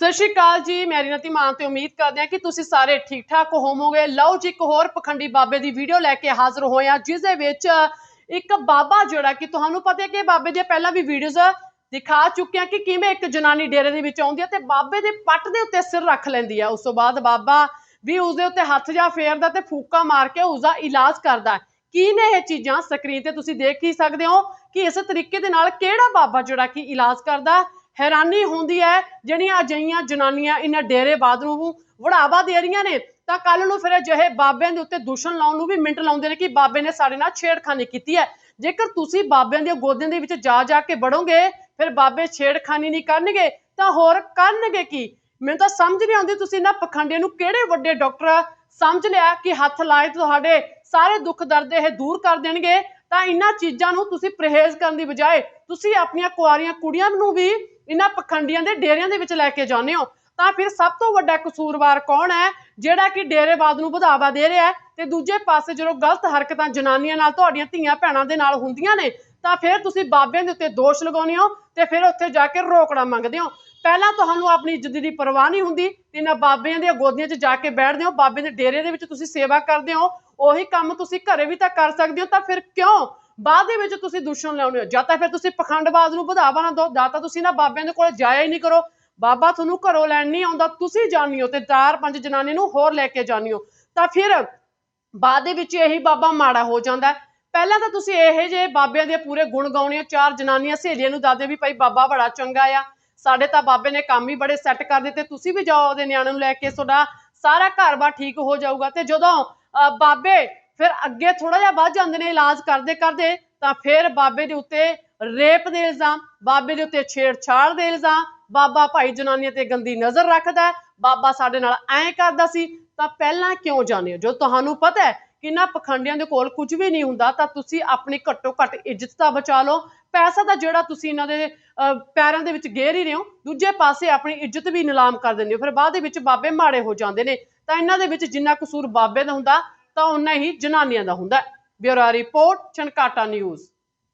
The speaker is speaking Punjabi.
ਸਤਿ ਸ਼੍ਰੀ ਅਕਾਲ ਜੀ ਮੈਂ ਰਿਨਤੀ ਮਾਨ ਤੇ ਉਮੀਦ ਕਰਦੇ ਹਾਂ ਕਿ ਤੁਸੀਂ ਸਾਰੇ ਠੀਕ ਠਾਕ ਹੋਵੋਗੇ। ਲਓ ਜੀ, ਇੱਕ ਹੋਰ ਪਖੰਡੀ ਬਾਬੇ ਦੀ ਵੀਡੀਓ ਲੈ ਕੇ ਹਾਜ਼ਰ ਹੋਏ ਆ ਜਿਸ ਦੇ ਵਿੱਚ ਇੱਕ ਬਾਬਾ ਜਿਹੜਾ ਕਿ ਤੁਹਾਨੂੰ ਪਤਾ ਹੈ ਕਿ ਬਾਬੇ ਦੀਆਂ ਪਹਿਲਾਂ ਵੀ ਵੀਡੀਓਜ਼ ਦਿਖਾ ਚੁੱਕੇ ਹਾਂ ਕਿ ਕਿਵੇਂ ਇੱਕ ਜਨਾਨੀ ਡੇਰੇ ਦੇ ਵਿੱਚ ਆਉਂਦੀ ਹੈ ਤੇ ਬਾਬੇ ਦੇ ਪੱਟ ਦੇ ਉੱਤੇ ਸਿਰ ਰੱਖ ਲੈਂਦੀ ਹੈ। ਉਸ ਤੋਂ ਬਾਅਦ ਬਾਬਾ ਵੀ ਉਸਦੇ ਉੱਤੇ ਹੱਥ ਜਾ ਫੇਰਦਾ ਤੇ ਫੂਕਾ ਮਾਰ ਕੇ ਉਸਦਾ ਇਲਾਜ ਕਰਦਾ ਕੀ ਨੇ ਇਹ ਚੀਜ਼ਾਂ? ਸਕਰੀਨ ਤੇ ਤੁਸੀਂ ਦੇਖ ਹੀ ਸਕਦੇ ਹੋ ਕਿ ਇਸ ਤਰੀਕੇ ਦੇ ਨਾਲ ਕਿਹੜਾ ਬਾਬਾ ਜਿਹੜਾ ਕਿ ਇਲਾਜ ਕਰਦਾ ਹੈਰਾਨੀ ਹੁੰਦੀ ਹੈ, ਜਿਹੜੀਆਂ ਅਜਈਆਂ ਜਨਾਨੀਆਂ ਇਹਨਾਂ ਡੇਰੇਬਾਦ ਨੂੰ ਵੜਾਵਾ ਦੇ ਰਹੀਆਂ ਨੇ, ਤਾਂ ਕੱਲ ਨੂੰ ਫਿਰ ਅਜਿਹੇ ਬਾਬਿਆਂ ਦੇ ਉੱਤੇ ਦੂਸ਼ਣ ਲਾਉਣ ਨੂੰ ਵੀ ਮਿੰਟ ਲਾਉਂਦੇ ਨੇ ਕਿ ਬਾਬੇ ਨੇ ਸਾਡੇ ਨਾਲ ਛੇੜਖਾਨੀ ਕੀਤੀ ਹੈ। ਜੇਕਰ ਤੁਸੀਂ ਬਾਬਿਆਂ ਦੀਆਂ ਗੋਦਿਆਂ ਦੇ ਵਿੱਚ ਜਾ ਜਾ ਕੇ ਵੜੋਗੇ, ਫਿਰ ਬਾਬੇ ਛੇੜਖਾਨੀ ਨਹੀਂ ਕਰਨਗੇ, ਤਾਂ ਹੋਰ ਕਰਨਗੇ ਕੀ? ਮੈਨੂੰ ਤਾਂ ਸਮਝ ਨਹੀਂ ਆਉਂਦੀ ਤੁਸੀਂ ਇਹਨਾਂ ਪਖੰਡੀਆਂ ਨੂੰ ਕਿਹੜੇ ਵੱਡੇ ਡਾਕਟਰ ਸਮਝ ਲਿਆ ਕਿ ਹੱਥ ਲਾਏ ਤੁਹਾਡੇ ਸਾਰੇ ਦੁੱਖ ਦਰਦ ਇਹ ਦੂਰ ਕਰ ਦੇਣਗੇ? ਤਾਂ ਇਹਨਾਂ ਚੀਜ਼ਾਂ ਨੂੰ ਤੁਸੀਂ ਪਰਹੇਜ਼ ਕਰਨ ਦੀ ਬਜਾਏ ਤੁਸੀਂ ਆਪਣੀਆਂ ਕੁਆਰੀਆਂ, ਕੁੜੀਆਂ ਨੂੰ ਵੀ ਇਹਨਾਂ ਪਖੰਡੀਆਂ ਦੇ ਡੇਰਿਆਂ ਦੇ ਵਿੱਚ ਲੈ ਕੇ ਜਾਂਦੇ ਹੋ। ਤਾਂ ਫਿਰ ਸਭ ਤੋਂ ਵੱਡਾ ਕਸੂਰਵਾਰ ਕੌਣ ਹੈ? ਜਿਹੜਾ ਕਿ ਡੇਰੇਵਾਦ ਨੂੰ ਵਧਾਵਾ ਦੇ ਰਿਹਾ ਹੈ ਤੇ ਦੂਜੇ ਪਾਸੇ ਜਦੋਂ ਗਲਤ ਹਰਕਤਾਂ ਜਨਾਨੀਆਂ ਨਾਲ, ਤੁਹਾਡੀਆਂ ਧੀਆਂ ਭੈਣਾਂ ਦੇ ਨਾਲ ਹੁੰਦੀਆਂ ਨੇ ਤਾਂ ਫਿਰ ਤੁਸੀਂ ਬਾਬਿਆਂ ਦੇ ਉੱਤੇ ਦੋਸ਼ ਲਗਾਉਂਦੇ ਹੋ ਤੇ ਫਿਰ ਉੱਥੇ ਜਾ ਕੇ ਰੋਕੜਾ ਮੰਗਦੇ ਹੋ। ਪਹਿਲਾਂ ਤੁਹਾਨੂੰ ਆਪਣੀ ਇੱਜ਼ਤ ਦੀ ਪਰਵਾਹ ਨਹੀਂ ਹੁੰਦੀ। ਤੇ ਇਹਨਾਂ ਬਾਬਿਆਂ ਦੀਆਂ ਗੋਦੀਆਂ 'ਚ ਜਾ ਕੇ ਬੈਠਦੇ ਹੋ। ਬਾਬੇ ਦੇ ਡੇਰੇ ਦੇ ਵਿੱਚ ਤੁਸੀਂ ਸੇਵਾ ਕਰਦੇ ਹੋ। ਉਹੀ ਕੰਮ ਤੁਸੀਂ ਘਰੇ ਵੀ ਤਾਂ ਕਰ ਸਕਦੇ ਹੋ। ਤਾਂ ਫਿਰ ਕਿਉਂ? ਬਾਅਦ ਦੇ ਵਿੱਚ ਤੁਸੀਂ ਦੁਸ਼ਮਣ ਲਾਉਣੇ ਹੋ। ਜਾਂ ਤਾਂ ਫਿਰ ਤੁਸੀਂ ਪਖੰਡਬਾਜ਼ ਨੂੰ ਵਧਾਵਾ ਨਾ ਦਿਓ। ਜਾਂ ਤਾਂ ਤੁਸੀਂ ਨਾ ਬਾਬਿਆਂ ਦੇ ਕੋਲ ਜਾਇਆ ਹੀ ਨਹੀਂ ਕਰੋ। ਬਾਬਾ ਤੁਹਾਨੂੰ ਘਰੋਂ ਲੈਣ ਨਹੀਂ ਆਉਂਦਾ। ਤੁਸੀਂ ਜਾਣੀ ਹੋ ਤੇ ਚਾਰ ਪੰਜ ਜਨਾਨੀ ਨੂੰ ਹੋਰ ਲੈ ਕੇ ਜਾਣੀ ਹੋ। ਤਾਂ ਫਿਰ ਬਾਅਦ ਦੇ ਵਿੱਚ ਇਹੀ ਬਾਬਾ ਮਾੜਾ ਹੋ ਜਾਂਦਾ। ਪਹਿਲਾਂ ਤਾਂ ਤੁਸੀਂ ਇਹੋ ਜਿਹੇ ਬਾਬਿਆਂ ਦੇ ਪੂਰੇ ਗੁਣ ਗਾਉਣੇ ਆ, ਚਾਰ ਜਨਾਨੀਆਂ ਸਹੇਲੀਆਂ ਨੂੰ ਦੱਸਦੇ ਵੀ ਭਾਈ ਬਾਬਾ ਬੜਾ ਚੰਗਾ ਆ। ਸਾਡੇ ਤਾਂ ਬਾਬੇ ਨੇ ਕੰਮ ਹੀ ਬੜੇ ਸੈੱਟ ਕਰ ਦਿੱਤੇ, ਤੁਸੀਂ ਵੀ ਜਾਓ ਉਹਦੇ ਨਿਆਣੇ ਨੂੰ ਲੈ ਕੇ, ਤੁਹਾਡਾ ਸਾਰਾ ਘਰ-ਬਾਰ ਠੀਕ ਹੋ ਜਾਊਗਾ। ਤੇ ਜਦੋਂ ਬਾਬੇ ਫਿਰ ਅੱਗੇ ਥੋੜਾ ਜਿਹਾ ਵੱਧ ਜਾਂਦੇ ਨੇ ਇਲਾਜ ਕਰਦੇ ਕਰਦੇ ਤਾਂ ਫਿਰ ਬਾਬੇ ਦੇ ਉੱਤੇ ਰੇਪ ਦੇ ਇਲਜ਼ਾਮ, ਬਾਬੇ ਦੇ ਉੱਤੇ ਛੇੜਛਾੜ ਦੇ ਇਲਜ਼ਾਮ, ਬਾਬਾ ਭਾਈ ਜਨਾਨੀਆਂ ਤੇ ਗੰਦੀ ਨਜ਼ਰ ਰੱਖਦਾ, ਬਾਬਾ ਸਾਡੇ ਨਾਲ ਐਂ ਕਰਦਾ ਸੀ। ਤਾਂ ਪਹਿਲਾਂ ਕਿਉਂ ਜਾਣੇ ਹੋ? ਜੋ ਤੁਹਾਨੂੰ ਪਤਾ ਹੈ ਕਿ ਇਹਨਾਂ ਪਖੰਡੀਆਂ ਦੇ ਕੋਲ ਕੁਝ ਵੀ ਨਹੀਂ ਹੁੰਦਾ ਤਾਂ ਤੁਸੀਂ ਆਪਣੀ ਘੱਟੋ ਘੱਟ ਇੱਜ਼ਤ ਦਾ ਬਚਾ ਲਓ। ਪੈਸਾ ਦਾ ਜਿਹੜਾ ਤੁਸੀਂ ਇਹਨਾਂ ਦੇ ਅਹ, ਪੈਰਾਂ ਦੇ ਵਿੱਚ ਗੇਰ ਹੀ ਰਹੇ ਹੋ ਦੂਜੇ ਪਾਸੇ ਆਪਣੀ ਇੱਜ਼ਤ ਵੀ ਨਿਲਾਮ ਕਰ ਦਿੰਦੇ ਹੋ। ਫਿਰ ਬਾਅਦ ਦੇ ਵਿੱਚ ਬਾਬੇ ਮਾੜੇ ਹੋ ਜਾਂਦੇ ਨੇ। ਤਾਂ ਇਹਨਾਂ ਦੇ ਵਿੱਚ ਜਿੰਨਾ ਕਸੂਰ ਬਾਬੇ ਦਾ ਹੁੰਦਾ ਤਾਂ ਉਨਾ ਹੀ ਜਨਾਨੀਆਂ ਦਾ ਹੁੰਦਾ। ਹੈ। ਬਿਊਰੋ ਰਿਪੋਰਟ ਚਨਕਾਟਾ ਨਿਊਜ਼।